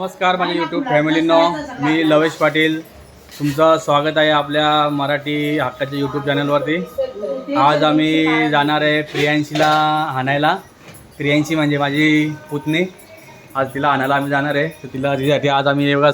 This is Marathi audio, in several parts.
नमस्कार माझ्या यूट्यूब फॅमिलीनो मी लवेश पाटील. तुमचं स्वागत आहे आपल्या मराठी हक्काच्या यूट्यूब चॅनलवरती आज आम्ही जाणार आहे प्रियांशीला हाणायला प्रियांशी म्हणजे माझी पुतणी. आज तिला आणायला आम्ही जाणार आहे. तर तिला तिच्यासाठी आज आम्ही हे बघा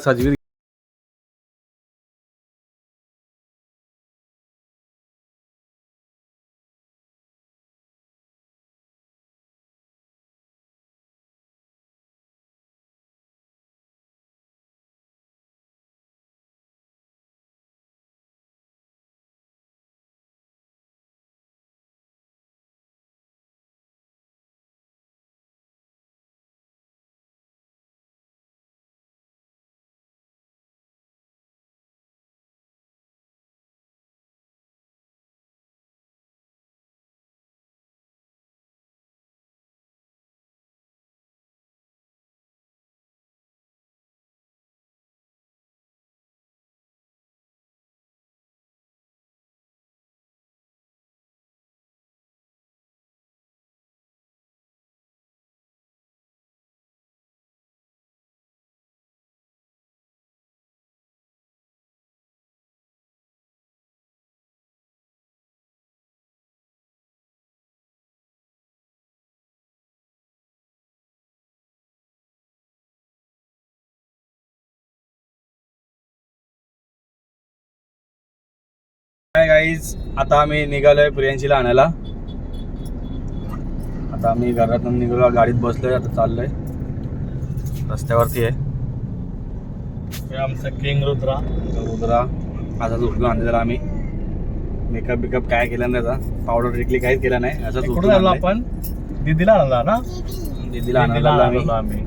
काय गाईज आता आम्ही निघालोय प्रियांशीला आणायला. आता आम्ही घरातून निघालो गाडीत बसलोय आता चाललोय. रस्त्यावरती आहे. आमचं किंग रुद्रा. रुद्रा. असाच उठलो आणलेला आम्ही मेकअप बिकअप काय केला नाही त्याचा पावडर ट्रिकली काहीच केला नाही. असंच आलो आणलंय. आपण? दिदीला आणला ना? दिदीला आणलो आम्ही.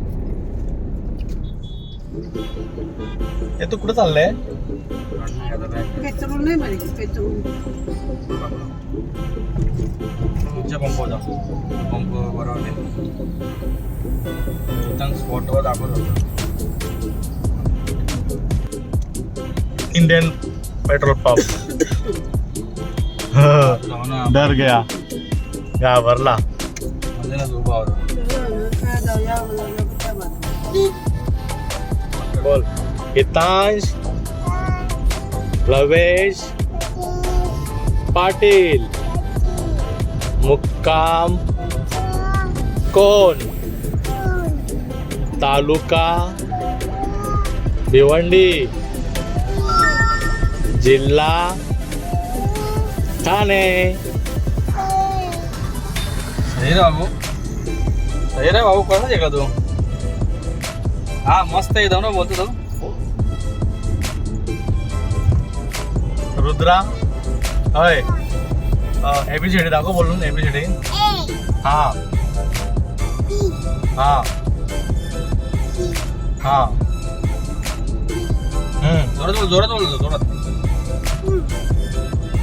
तू कुठं चाललंय? पेट्रोल नाही म्हणे पेट्रोल तुमच्या पंपावर जाऊ पंप बरोबर आहे इथं स्पॉटवर दाखवत होतो इंडियन पेट्रोल पंप जाऊ ना डर गया घाबरला म्हणजे ना झोपा होता काय जाऊ या मला बोल हितांश प्रवेश पाटील. मुक्काम कोण? तालुका भिवंडी. जिल्हा ठाणे. सही रे बाबू. सही रे बाबू कोणाच आहे का तू? हा मस्त आहे ना बोलतो तू. रुद्रा होय. एबीसीडी दाखव बोलून एबीसीडी. हा. हा. हा. हम्म जोरात बोल जोरात बोल जोरात.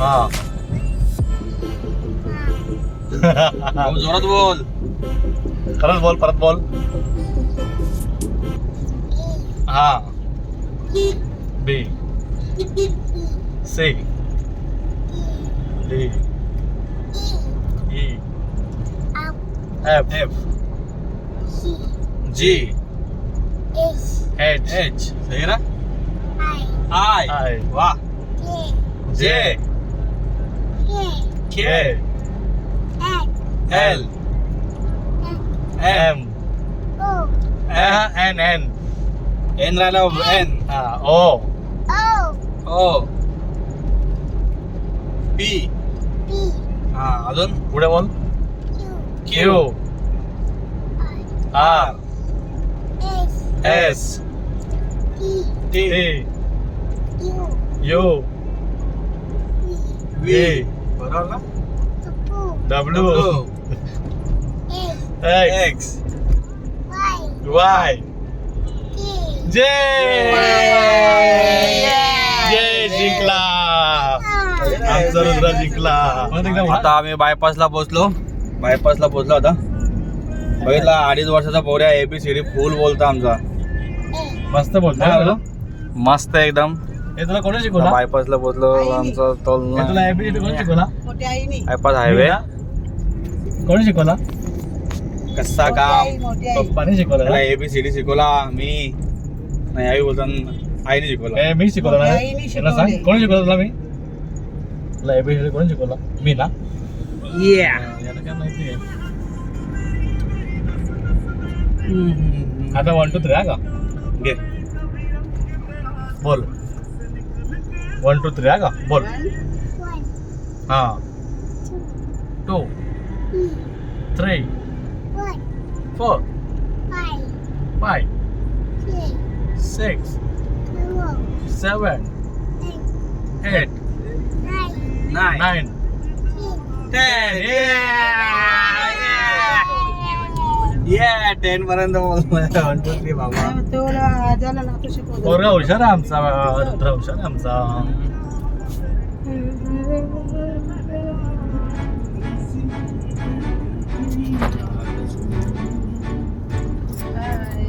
हा. जोरात बोल. खरंच बोल परत बोल. हा. B. Say. D. E. E. F. F. G. H. H. ಸರಿನಾ I. I. ವಾಹ್ J. K. L. M. O. N. N. N. N. O. O. O. P हा अजून पुढे बोल Q Q R S T T U V बरोबर ना W blue X X Y J J जिंकला आमचा रुद्रा जिंकला. आता आम्ही बायपासला पोहोचलो बायपासला पोहोचलो आता. बघितला अडीच वर्षाचा पोऱ्या एबीसीडी फुल बोलता आमचा. मस्त बोलतो? मस्त एकदम. हे तुला कोणी शिकवला? बायपासला पोहोचलो आमचा तोल हे तुला एबीसीडी कोणी शिकवला? बायपास हायवे कोणी शिकवला? कसा काम. पप्पाने शिकवलं? एबीसीडी शिकवला मी. नाही आई बोलतात आईने शिकवलं. ए मी शिकवले. कोणी शिकवलं तुला मी? तुला एबीसीडी कोणी शिकवलं मी ना याला काय माहिती आहे आता वन टू थ्री हा का घे बोल वन टू थ्री हा का बोल एट नाही नाईन टेन ये टेन पर्यंत बोलतोय. वन टू थ्री बाबा. पोरगा हुशार आहे आमचा. रुद्र हुशार आहे आमचा.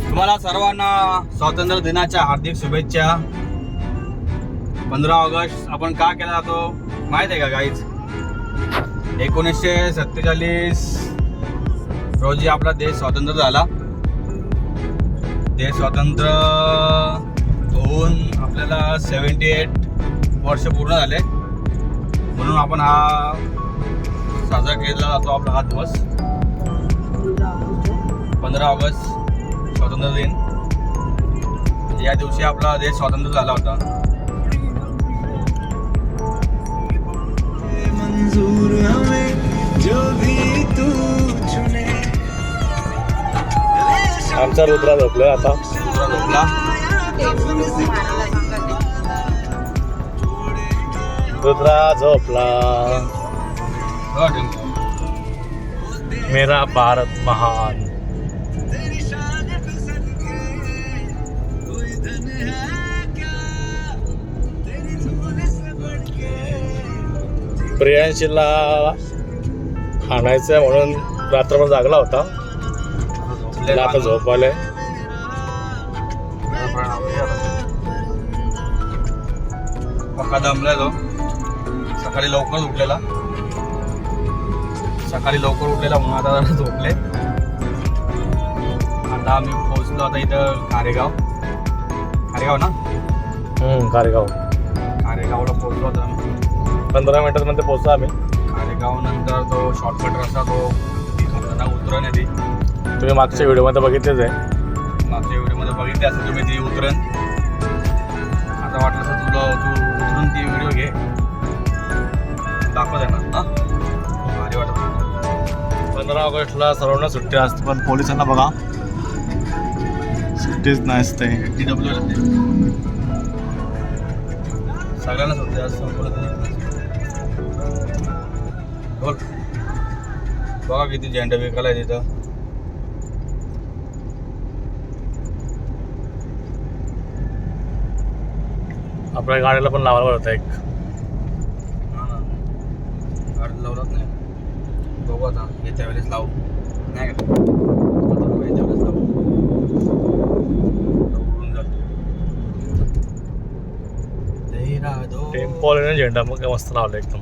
तुम्हाला सर्वांना स्वातंत्र्य दिनाच्या हार्दिक शुभेच्छा. पंधरा ऑगस्ट आपण का केला जातो माहीत आहे का काहीच एकोणीसशे सत्तेचाळीस रोजी आपला देश स्वतंत्र झाला. देश स्वतंत्र होऊन आपल्याला सेवन्टी एट वर्ष पूर्ण झाले. म्हणून आपण हा साजरा केला जातो आपला हा दिवस. पंधरा ऑगस्ट स्वातंत्र्य दिन. म्हणजे या दिवशी आपला देश स्वतंत्र झाला होता. मंजूर हमें जो भी तू चुने। आमचा रुद्रा झोपला आता. झोपला रुद्रा झोपला. मेरा भारत महान. प्रियांशीला आणायचं म्हणून रात्रभर जागला होता. आता झोप आले पक्का दमलाय तो. सकाळी लवकर उठलेला. सकाळी लवकर उठलेला म्हणून आता जरा झोपले. आता आम्ही पोहोचलो आता इथं कारेगाव कारेगाव ना? कारेगाव कारेगावला पोहोचलो आता आम्ही. पंधरा मिनिटांमध्ये पोहोचलो आम्ही. कारेगाव नंतर तो शॉर्टकट रस्ता तो खतरनाक उतरण आहे ती. तुम्ही मागच्या व्हिडिओमध्ये बघितलेच आहे. मागच्या व्हिडिओमध्ये बघितली असेल तुम्ही ती उतरण आता वाटलं तर तुला तू उतरून ती व्हिडिओ घे. दाखव ना? हा? भारी वाटत. पंधरा ऑगस्टला सर्वांना सुट्टी असते पण पोलिसांना बघा. सुट्टीच नसते टी डब्ल्यू सगळ्यांनाच होते आज संपलं बोल बघा किती झेंडा विकायला आहे तिथं आपल्या गाडीला पण लावायला होता एक गाडी लावलाच नाही. बघू आता येत्या वेळेस लावू. नाही का? येत्या वेळेस लावू. आता उडून जातो तेरा दो टेम्पो आणि झेंडा मग मस्त लावला एकदम.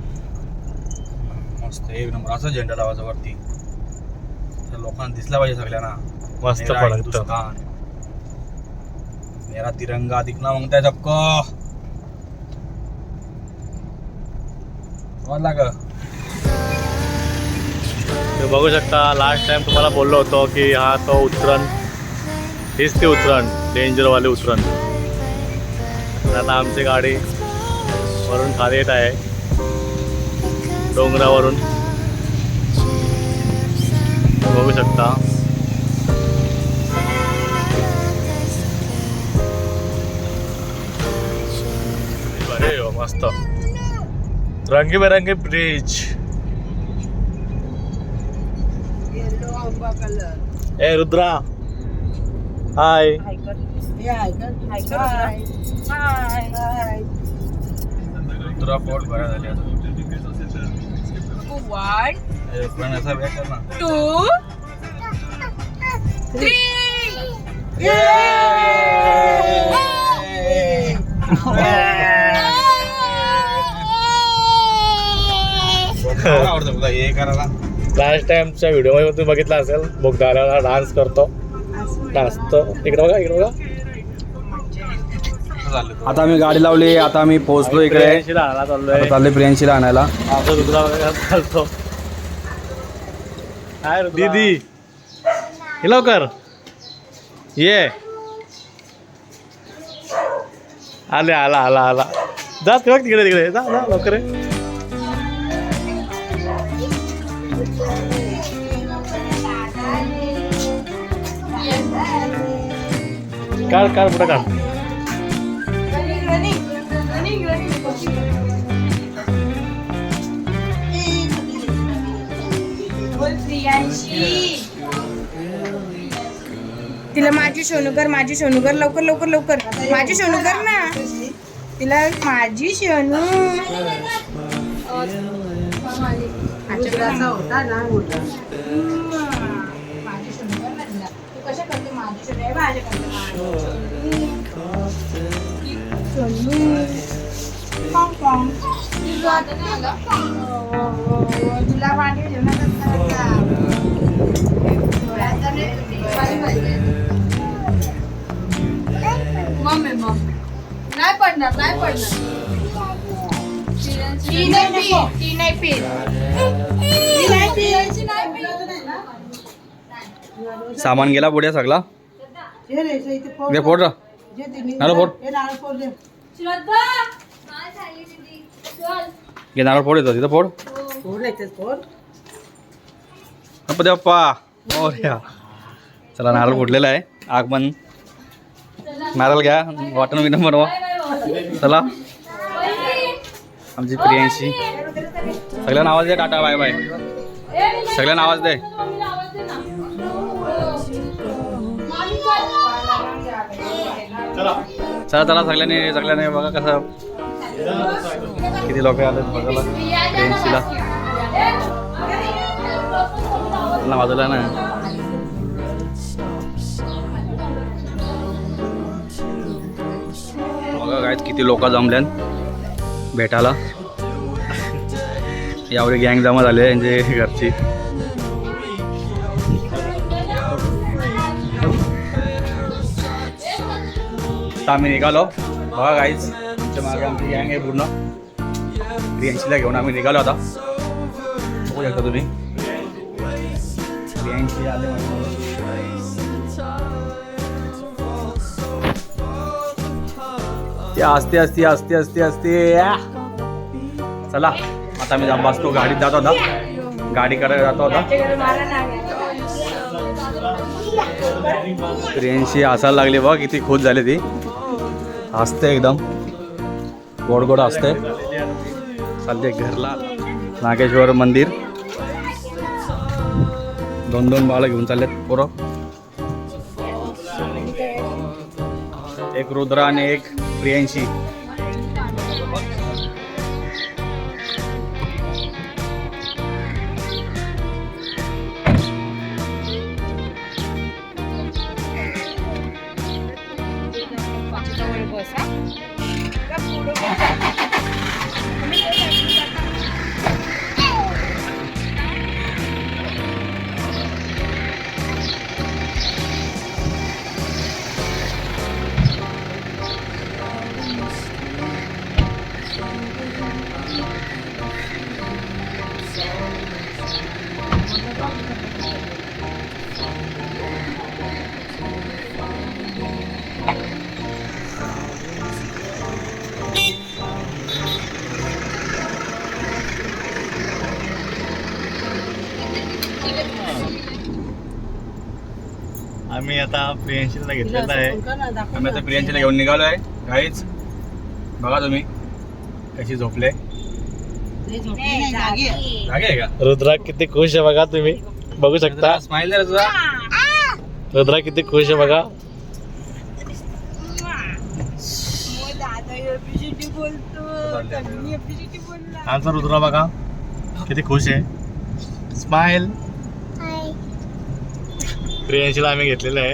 मस्त एक नंबर असा झेंडा लावायचा वरती. तर लोकांना दिसला पाहिजे सगळ्यांना. मस्त मेरा हिंदुस्तान. मेरा तिरंगा दिखना मागताय सबको. समजला का तुम्ही बघू शकता लास्ट टाइम तुम्हाला बोललो होतो की हा तो उतरण हीच ते उतरण डेंजरवाले उतरण तर आता आमची गाडी वरून खाली येत आहे. डोंगरावरून. बघू शकता. अरे हो, मस्त. रंगीबेरंगी ब्रिज ए रुद्रा. हाय आहे का हाय हाय हाय तुला पोट भरा झाली आता. आवडतं तुला हे करायला लास्ट टाइमच्या व्हिडिओमध्ये बघितला असेल बोगदाराला डान्स करतो. नाचतो. इकडे बघा इकडे बघा. आता आम्ही गाडी लावली आता आम्ही पोहोचलो इकडे. आता चाललोय प्रियांशीला आणायला. आमचा रुद्रा वगैरे चालतो. काय रे, दीदी ये लवकर. ये. आले आला आला आला. जा तिकडे तिकडे. जा जा लवकर ये. काढ काढ पुढे काढ. तिला माझी सोनूकर माझी सोनूकर लवकर लवकर लवकर. माझी सोनूकर ना? तिला माझी सोनू. होता ना माझी सोनूकर ना तिला. तू कशा करते? माझी सोनू. माझ्या करते तुला पाणी मम्मी मम्मी. नाही पडणार नाही पडणार. ती नाही पी ती नाही पी ती नाही पी सामान गेला पुढे सगळा? इकडे फोड रा. नारळ फोड. श्रद्धा! घे नारळ फोड येतो तिथं फोड. गणपती बाप्पा मोरया. चला नारळ फुटलेला आहे. आगमन नारळ घ्या. वाटण बिटन बनवा. चला. आमची प्रियांशी. सगळ्यांना आवाज दे टाटा बाय बाय. सगळ्यांना आवाज दे. चला. चला सगळ्यांनी सगळ्यांनी बघा कसं किती लोक आले बघायला. प्रियांशीला. त्यांना बाजूला ना. बघायत किती लोक जमल्यान भेटायला. यावेळी गँग जमा झाले यांचे घरची. आता आम्ही निघालो. बघा काहीच तुमच्या मागे आमची गँग आहे पूर्ण. रियांशीला घेऊन आम्ही निघालो आता. बघू शकता तुम्ही. रियांशी आले ते असते असते असते असते असते. या. चला आता मी बसतो गाडीत जात होता गाडी करायला जातो होता ट्रेनशी असायला लागली बघ किती खुश झाली ती. असते एकदम. गोड गोड असते. चालते घरला. नागेश्वर मंदिर. दोन दोन बाळं घेऊन चाललेत पोरं. एक रुद्र आणि एक प्रियांशी आम्ही प्रियांशीला घेतलेला आहे. आम्ही आता प्रियांशीला घेऊन निघालो आहे. काहीच बघा तुम्ही. कशी झोपले? जागे आहे. का? रुद्रा किती खुश आहे बघा तुम्ही. बघू शकता. स्माइल दे रे तुझा रुद्रा किती खुश आहे बघा. आमचा रुद्रा बघा. किती खुश आहे. स्माइल प्रियांशीला आम्ही घेतलेलं आहे.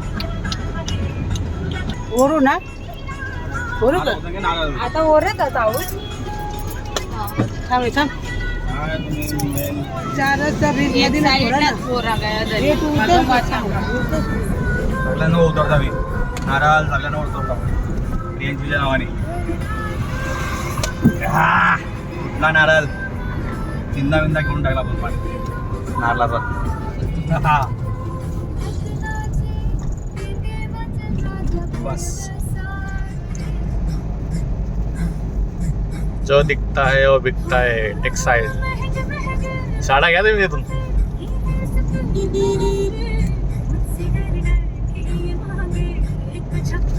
ओरू ना. ओरू का? आता ओरत जाऊ थांब थांब. चारच हे. सगळ्यांना उतरता मी नारळ सगळ्यांना उतरता प्रियांशीच्या नावाने. आह, कुठला नारळ? चिंदा विंदा घेऊन टाकला आपण पाणी. नारळाचा. बस। जो दिखता है वो बिकता है टेक्सटाईल साडा घ्या तुम्ही तिथून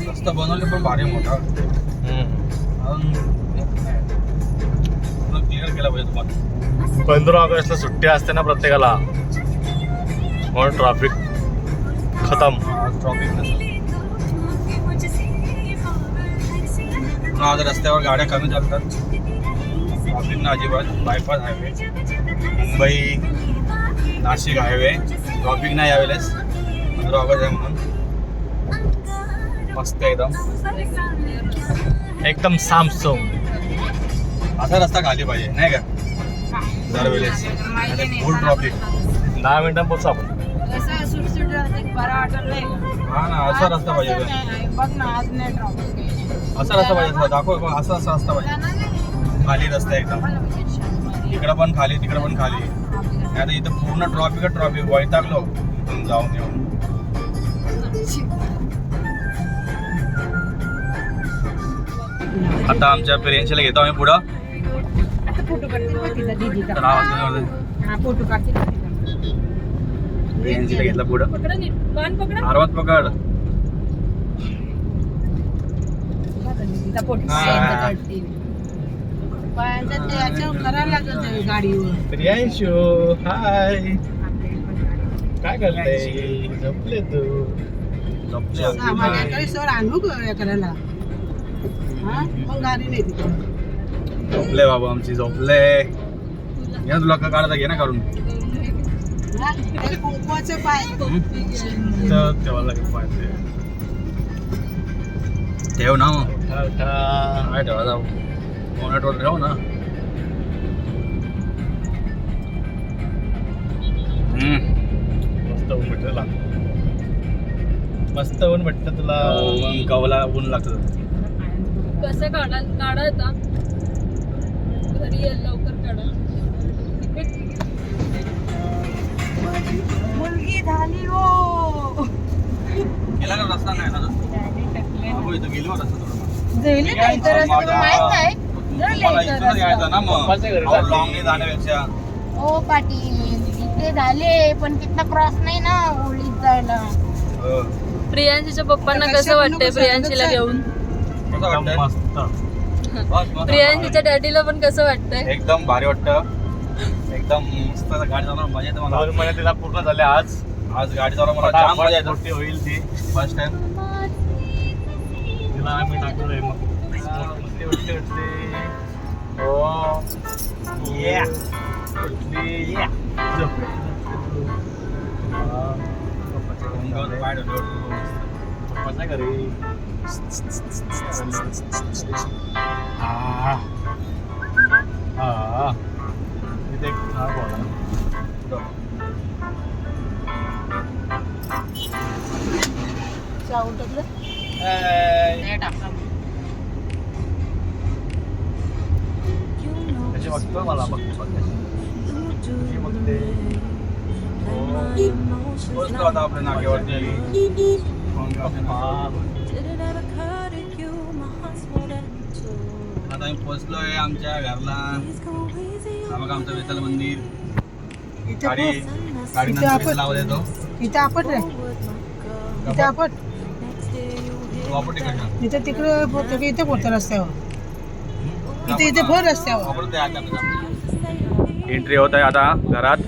मस्त बनवले पण भारी मोठा. अजून क्लिअर केला पाहिजे तुम्हाला. पंधरा ऑगस्टला सुट्टी असते ना प्रत्येकाला. म्हणून ट्रॅफिक खतम. ट्रॉफिक नसेल. पुन्हा आता रस्त्यावर गाड्या कमी चालतात ट्रॉफिक ना अजिबात bypass highway Mumbai Nashik highway traffic नाही यावेळेस पंधरा ऑगस्ट आहे म्हणून. मस्त एकदम. एकदम सामसूम असा रस्ता खाली पाहिजे नाही का? दरवेळेस. फुल ट्रॉफिक दहा मिनिटां पोहोचू आपण. हा ना असा रस्ता पाहिजे. बघ ना आज नाही ट्रॉफिक असा रस्ता पाहिजे दाखव असा असा रस्ता पाहिजे. खाली रस्ता एकदम. इकडं पण खाली तिकडं पण खाली. नाही आता इथं पूर्ण ट्रॉफिक ट्रॉफिक वैतागलो. जाऊन येऊन. आता आमच्या पेरेंट्सला घेतो आम्ही पुढं. फोटो काढते बघ तिथं दीदीचा. तर आवाज नाही वाजत. हा फोटो काढते बघ तिथं. पेरेंट्सला घेतला पुढं पकडा नीट. कान पकडा. आरवात पकड पायाचा ते याच्यावर करायला लागत आहे गाडीवर. प्रियांशू हाय. काय करते? झोपले तू? हा. माझ्याकडे सर आणू का या करायला. हा? मग गाडी नाही झोपले बाबा आमची झोपले. ना तुला का काढता घे ना काढून. हा, ते कुंकवाचं पाय. तर ठेवायला लागेल पाहिजे ठेव ना मग. उठा, उठा. काय ठेवा जाऊ मोनटवर ठेव ना. मस्त ऊन भेटलं तुला. मस्त ऊन भेटलं तुला. ऊन कवला ऊन लागतं. कसं काढा काढा आता? घरी ये, लवकर काढा. मुलगी झाली हो. गेला का रस्ता नाही ना? गेलो रस्ता तुला माहीत नाही. मला इथूनच यायचं ना मग. पप्पाच्या घरी जाते. लॉंग जाण्यापेक्षा. हो पाटील इथे झाले पण तिथं क्रॉस नाही ना होळीत जायला. हो. प्रियांशीच्या पप्पांना कसं वाटतंय प्रियांशीला घेऊन? कसं एकदम वाटतंय? मस्त. बस. प्रियांशीच्या डॅडीला पण कसं वाटतंय? एकदम भारी वाटतं. एकदम मस्त गाडी चालवणार मजा येते मला. दोन महिने तिला पूर्ण झाले आज. आज गाडी चालवणार मला जाम मजा येते. मोठी होईल ती. फर्स्ट टाइम तिला आम्ही टाकलोय मग उठली उठली उठली हो Yeah. उठली झोपली. हा. पप्पाच्या घरी पाय जाते. ठेवतो. पप्पाच्या घरी आ. आ. इथे एक झाड बघा. Hey. त्याची बघतो मला बघते बघते ती बघते आपल्या हा. आता आम्ही पोचलोय आमच्या घरला बघा आमचं विठ्ठल मंदिर गाडी. गाडी लावत येतो इथे आपण रे इथे आपण तू इथे तिकडे पोहोचतो की इथे पोहोचतो रस्त्यावर. इथे इथे फोर रस्त्यावर. एंट्री होत आहे आता घरात.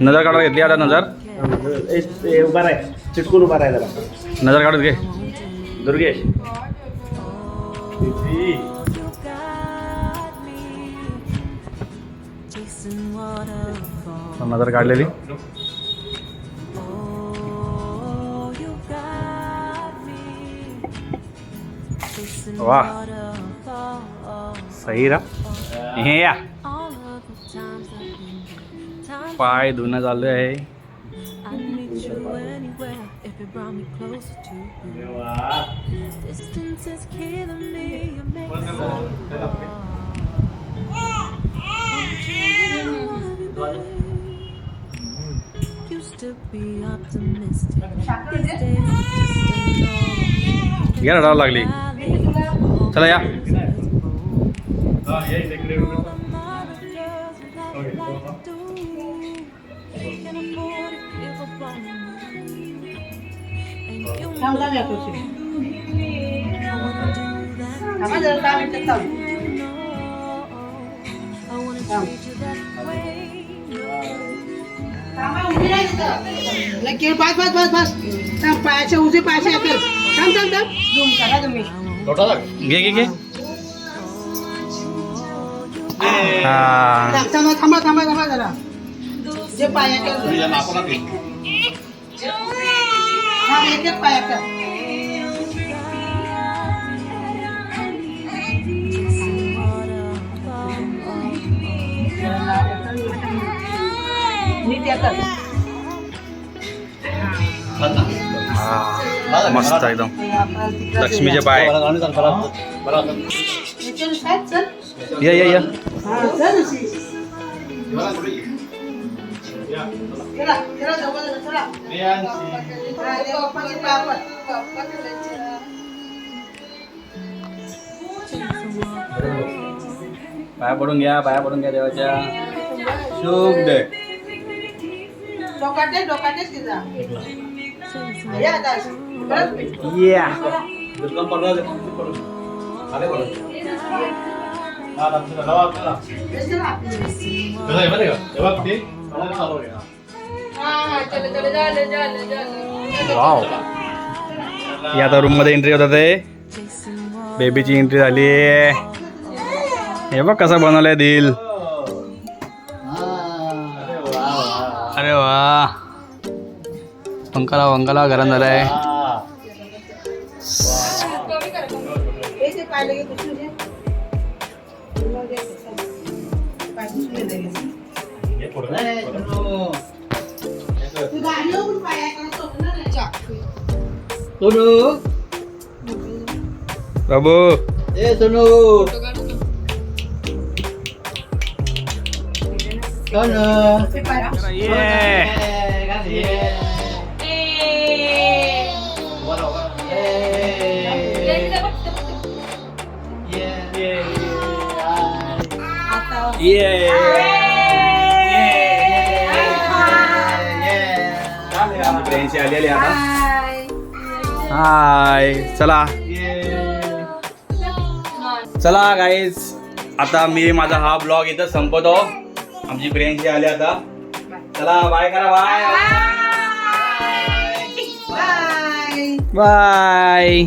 नजर काढायला घेतली आता नजर. उभा राहा. चिटकून उभा राहिला नज़र काढून घे दुर्गेश। नज़र काढलेली वा सही रा हे या पाय धुणं चालू आहे तिथं. लय खेळ, बस पाच बस बस थांब पायाच्या उजे पायाच्या येतील थांब थांब थांब झूम करा तुम्ही घे घे घे हा थांब, थांबा मस्त एकदम लक्ष्मीचे पाय या या या पाया पडून घ्या पाया पडून घ्या देवाच्या शुभ दे डोकाटे डोकाटे तिचा या दास परत या चलो चलो झालं झालं झालं वाव ही आता रूममध्ये एंट्री होतात आहे बेबीची एंट्री झाली हे बघ कसं बनवलंय दिल अरे वा पंकाला वंकाला गरम झालाय प्रभू ते पाय ये ये फ्रेंडशी आलेली आता हाय चला. चला गाईज आता मी माझा हा ब्लॉग इथं संपवतो आमची फ्रेंडशी आली आता. चला बाय करा बाय बाय बाय